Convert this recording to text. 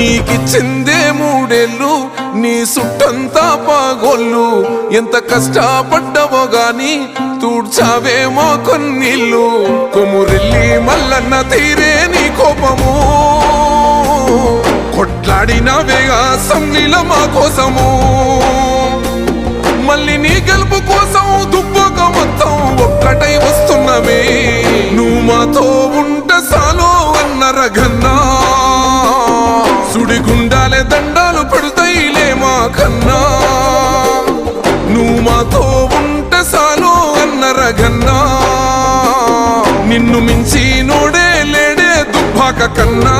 నీకిచ్చిందే మూడేళ్ళు నీ సుట్టంతా పాగోళ్ళు. ఎంత కష్టపడ్డవో గాని తూడ్చావేమో కొన్నిళ్ళు. కొమురెల్లి మల్లన్న తీరే నీ కోపము. కొట్లాడినవే అసెంబ్లీల మా కోసము. మళ్ళీ నీ గెలుపు కోసం దుబ్బక సుడి గుండాలే దండాలు పడుతాయిలే మా కన్నా. నువ్వు మాతో ఉంట సాలు అన్న రఘన్నా. నిన్ను మించి నోడే లేడే దుబ్బాక కన్నా.